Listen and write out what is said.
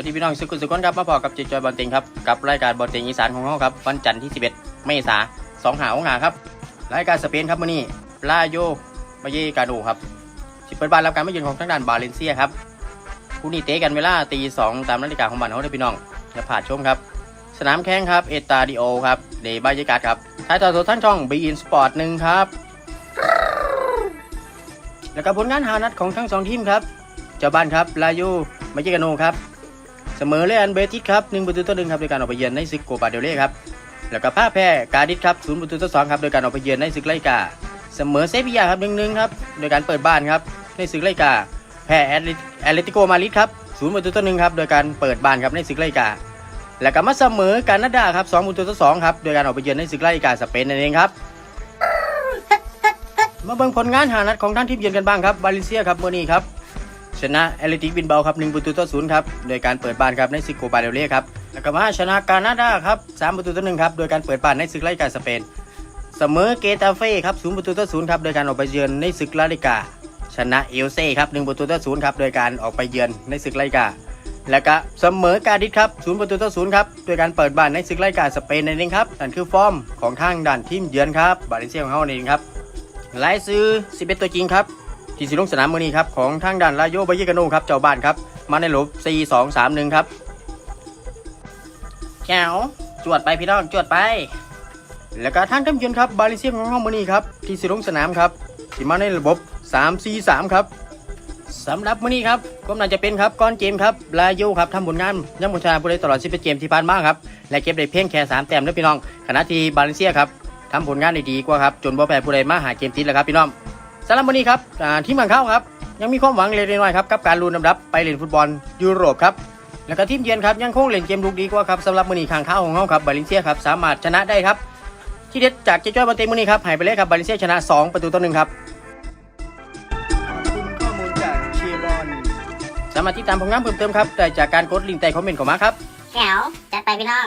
วัสดีพี่น้องสุขุมสุขนครับมาพอกับเจจอยบอลเต็งครับกับรายการบอลเต็งอีสานของเราครับวันจันทร์ที่ 11 เมษายน2หาองหาครับรายการสเปนครับมื้อนี้ลาโยมาเยกาโดครับสิเปิดบ้านรับการมาเยือนของทางด้านบาเลนเซียครับคู่นี้เตะกันเวลาตีสองตามนาฬิกาของบ้านเขาได้พี่น้องอย่าพลาดชมครับ สนามแข่งครับเอตาดิโอครับเดบายกาศครับท้ายต่อตัวทั้งช่องบีอินสปอร์ตหนึ่งครับแล้วก็ผลงานหานัดของทั้งสองทีมครับเจ้าบ้านครับลาโยมาเยกาโนครับ เสมอเลอันเบติสครับหนึ่งประตูต่อหนึ่งครับโดยการออกไปเยือนในศึกโกปาเดลเล่ครับแล้วก็พ่ายแพ้กาดิสครับศูนย์ประตูต่อสองครับโดยการออกไปเยือนในศึกไลกา เสมอเซบียาครับหนึ่งหนึ่งครับโดยการเปิดบ้านครับในศึกไลกา แพ้แอตเลแอตเลติโกมาดริดครับศูนย์ประตูต่อหนึ่งครับโดยการเปิดบ้านครับในศึกไลกา แล้วก็มาเสมอกันนาดาครับสองประตูต่อสองครับโดยการออกไปเยือนในศึกไลกาสเปนนั่นเองครับมาเบิ่งผลงานหานัดของท่านทีมเยือนกันบ้างครับบาเลนเซียครับเมื่อนี้ครับ ชนะแอตเลติกบินเบาครับ1ประตูต่อศูนย์ครับโดยการเปิดบ้านครับในซึกโกบาเดลเล่ครับแล้วก็มาชนะกานาดาครับ3ประตูต่อหนึ่งครับโดยการเปิดบ้านในศึกไล่กาสเปน เสมอเกตาเฟ่ครับ0ประตูต่อศูนย์ครับโดยการออกไปเยือนในศึกลาลิกา ชนะเอลเซ่ครับ1ประตูต่อศูนย์ครับโดยการออกไปเยือนในศึกไล่กา แล้วก็เสมอกาดิสครับ0ประตูต่อศูนย์ครับโดยการเปิดบ้านในศึกไล่กาสเปนนั่นเองครับนั่นคือฟอร์มของทางด่านทีมเยือนครับบาเลนเซียของเขานั่นเองครับรายซื้อ11ตัวจริงครับ ที่สิลงสนามมือนี้ครับของทางด้านลาโยบายิกาโนครับเจ้าบ้านครับมาในหลบ4 2 3 1ครับแก้วจวดไปพี่น้องจวดไป แล้วก็ทางกำเยือนครับบาลิเซียของห้องมือนี้ครับที่สิลงสนามครับที่มาในระบบ3 4 3ครับสำหรับมือนี้ครับก็น่าจะเป็นครับก้อนเกมครับลาโยครับทำผลงานย่ำบุชาบุรีตลอด11เกมที่ผ่านมาครับและเก็บได้เพียงแค่3แต้มนะพี่น้องขณะที่บาเลนเซียครับทำผลงานได้ดีกว่าครับจนบ่แพ้ผู้ใดมาหาเกมติดแล้วครับพี่น้อง สำหรับวันนี้ครับอ่าทีมงานเข้าครับ ยังมีความหวังเล็กน้อยครับกับการลุ้นอันดับไปเล่นฟุตบอลยุโรปครับแล้วก็ทีมเยือนครับยังคงเล่นเกมลุกดีกว่าครับสำหรับมือนี้ข้างเข้าของเขาครับบาเลนเซียครับสามารถชนะได้ครับ ที่เด็ดจากเจ้าจ้อยบอลเต็มมือนี้ครับหายไปเลยครับบาเลนเซียชนะ 2 ประตูต่อหนึ่งครับขอบคุณข้อมูลจากเชียร์บอลสามารถติดตามผลงานเพิ่มเติมครับได้จากการกดลิงก์ใต้คอมเมนต์ของมาครับแถวจัดไปพี่น้อง